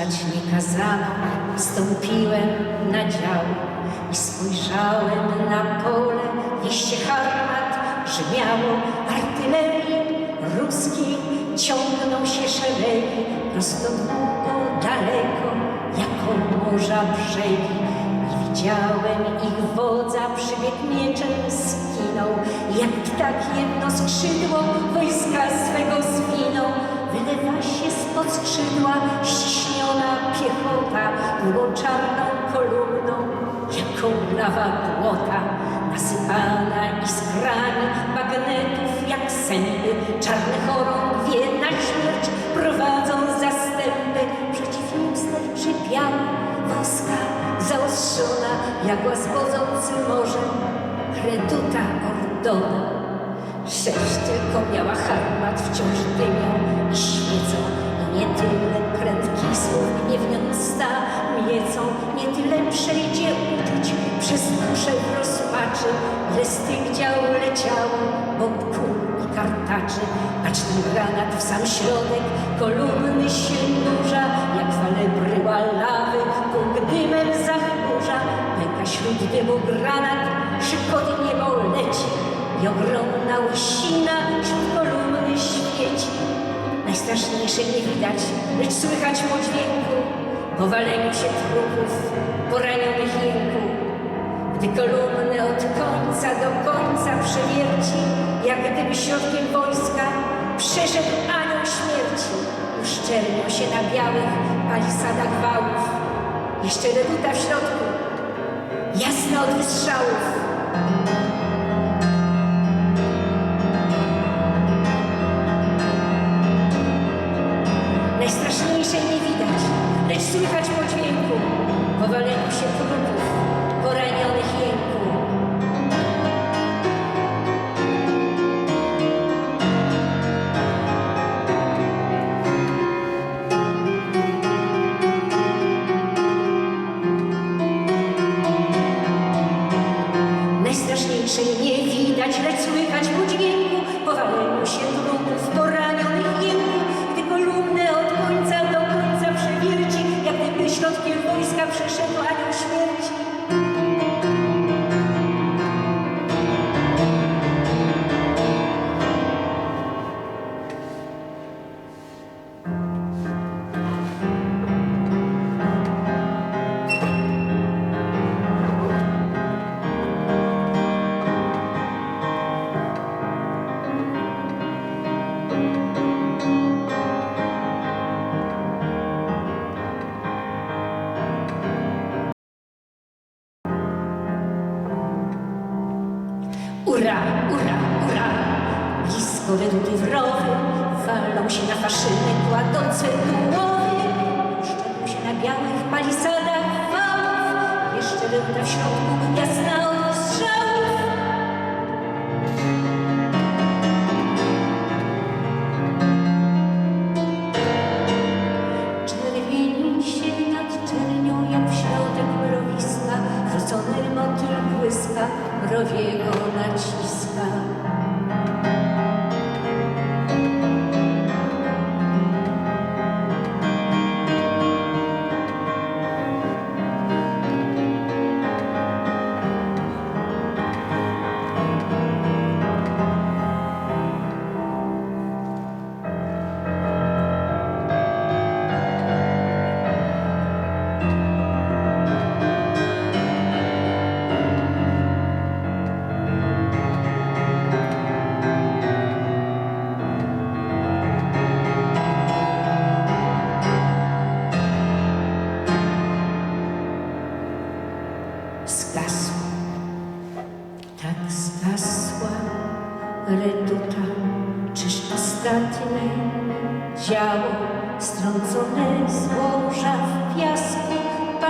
Strzelać nie kazano, wstąpiłem na dział i spojrzałem na pole, wieście harmat brzmiało artylerii ruskiej, ciągną się szeregi, prosto długo, daleko, jako morza brzegi. I widziałem ich wodza, przybieg mieczem skinął, jak ptak jedno skrzydło wojska swego zwinął. Wylewa się spod skrzydła ściśniona piechota, długą czarną kolumną, jaką lawa błota, nasypana iskrami bagnetów jak sępy, czarne chorągwie na śmierć prowadzą zastępy, przeciw nim sterczy biała woska, zaostrzona jagła z wodzącym morzem, reduta ordona. Sześć tylko miała harmat, wciąż dymią i świecą. I nie tyle prędki słów gniewnią sta miecą, nie tyle przejdzie uczuć przez duszę w rozpaczy, ile z tych dział leciało bomb kul i kartaczy. Baczny granat w sam środek kolumny się nurza, jak fale bryła lawy, pół dymem zachmurza. Pęka wśród dymu granat, szybko niebo leci i ogromna łysina wśród kolumny świeci. Najstraszniejsze nie widać, lecz słychać po dźwięku powaleniu się trupów, poranionych jęku. Gdy kolumny od końca do końca przewierci, jak gdyby środkiem wojska przeszedł anioł śmierci. Uszczelniał się na białych palisadach wałów. Jeszcze reduta w środku, jasna od wystrzałów. Słychać po dźwięku powaleniu się trupów, poranionych jęku. Najstraszniejszej nie widać, Ura, ura, ura! Blisko reduty wrowy walą się na faszyny, kładące głowy. Puszczają się na białych palisadach wałów. Jeszcze reduta w środku, jasna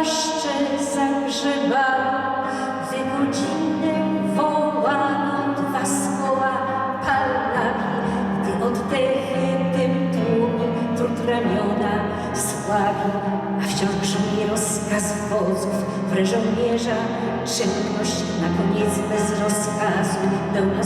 paszcze zagrzebało, gdy godzinę wołano dwa skoła palnami, gdy oddechy tym tłumi trud ramiona sławi, a wciąż brzmi rozkaz wodzów w żołnierza, czynność na koniec bez rozkazu pełnia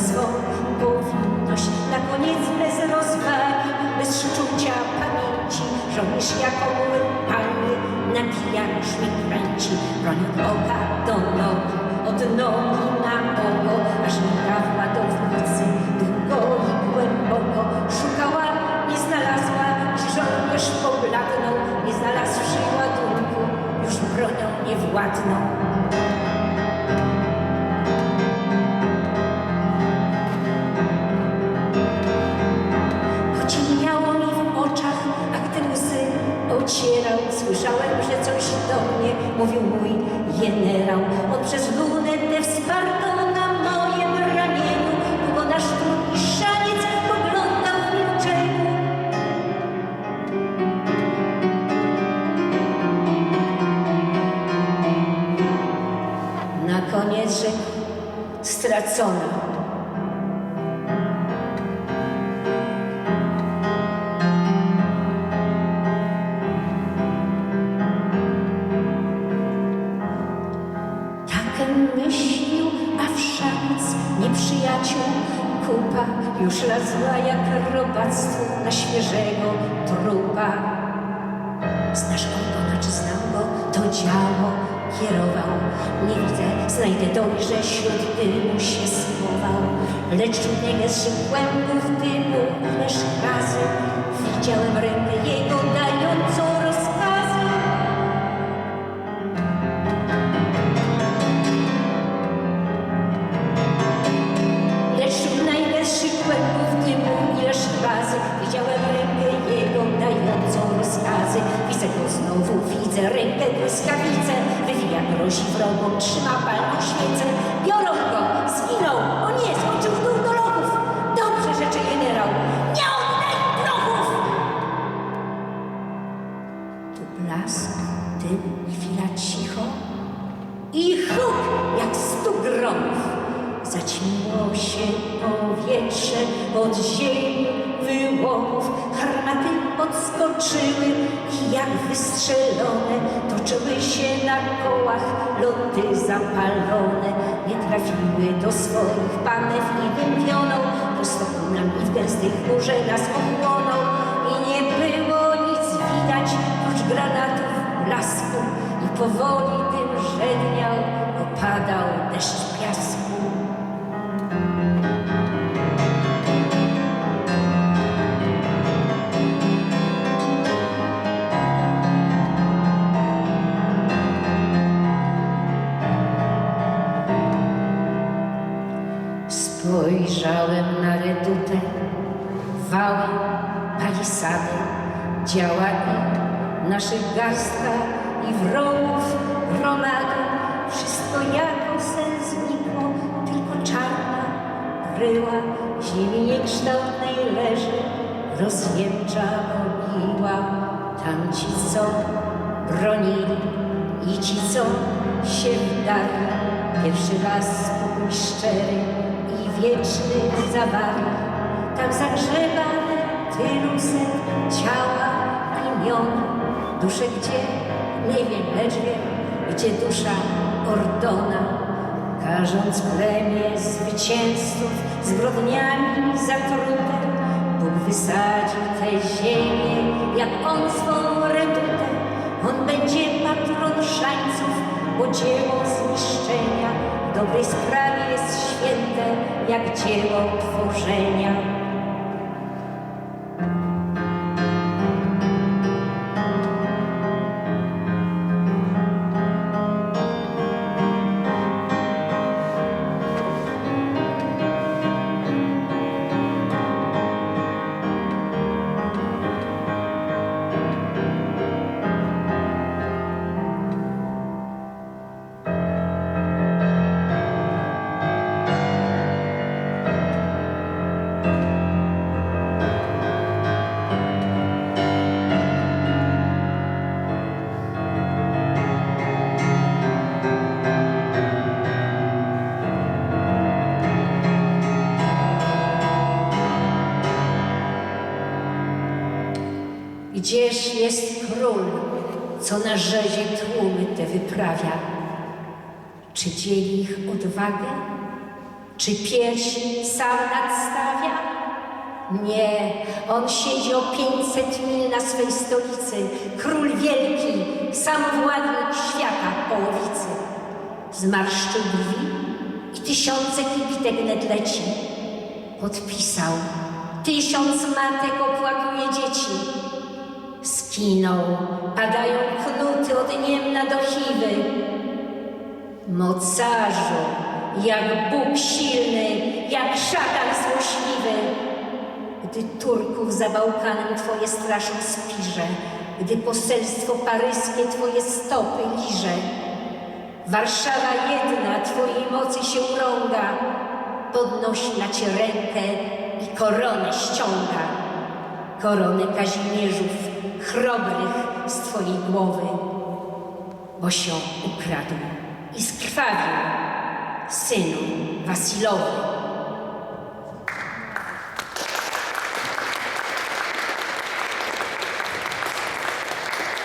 od oka do nogi, od nogi na oko, aż mika w ładownicy, długo i głęboko szukała, nie znalazła, że żołnierz pobladnął, nie znalazłszy ładunku, już bronią nie mówił mój generał. On przez lunetę wspartą już lazła jak robactwo na świeżego trupa. Znasz Antona, czy znam go? To działo kierował. Nie widzę, znajdę dojrze, wśród dymu się schował. Lecz czudnego z kłębów dymu ileż razy widziałem rękę jego dającą rozkazy. Widzę rękę błyskawicę, wywija wrogom, trzyma palną świecę. Biorą go, zginął, o nie, skoczył w dół do lochów. Dobrze rzeczy generał, nie oddaj prochów! Tu blask, dym, chwila cicho i huk jak stu gromów. Zaćmiło się powietrze od ziemi wyłomów. Harmaty podskoczyły i jak wystrzelone toczyły się na kołach loty zapalone. Nie trafiły do swoich panew i wymwioną. Prosto ku nam i w gęstej chmurze nas ochłoną. I nie było nic widać prócz granatów blasku. I powoli dym żedniał, opadał deszcz piasku. Spojrzałem na redutę, wały, palisady, działa i naszych garstka i wrogów gromady. Wszystko jako sen znikło, tylko czarna bryła ziemi niekształtnej leży, rozjemcza ogiła. Tam ci, co bronili i ci, co się wdarli, pierwszy raz spokój szczery i wieczny zawarli. Tam zagrzebane tylu set ciała imion, dusze gdzie, nie wiem, lecz wiem, gdzie dusza Ordona, karząc plemię zwycięzców zbrodniami zatrute, Bóg wysadził tę ziemię, jak on swą redutę. On będzie patron szańców, bo dzieło zniszczenia dobrej sprawie jest święte, jak dzieło tworzenia. Gdzież jest król, co na rzezie tłumy te wyprawia? Czy dzieli ich odwagę? Czy piersi sam nadstawia? Nie, on siedzi o 500 mil na swej stolicy, król wielki, samowładnik świata połowicy. Zmarszczył brwi i tysiące kibitek wnet leci. Podpisał, tysiąc matek opłakuje dzieci. Skinął, padają knuty od Niemna do Chiwy. Mocarzu, jak Bóg silny, jak szatan złośliwy. Gdy Turków za Bałkanem Twoje straszą spirze, gdy poselstwo paryskie Twoje stopy liże. Warszawa jedna Twojej mocy się urąga, podnosi na Cię rękę i koronę ściąga. Koronę Kazimierzów, chrobrych z Twojej głowy, boś ją ukradł i skrwawił synu Wasilowi.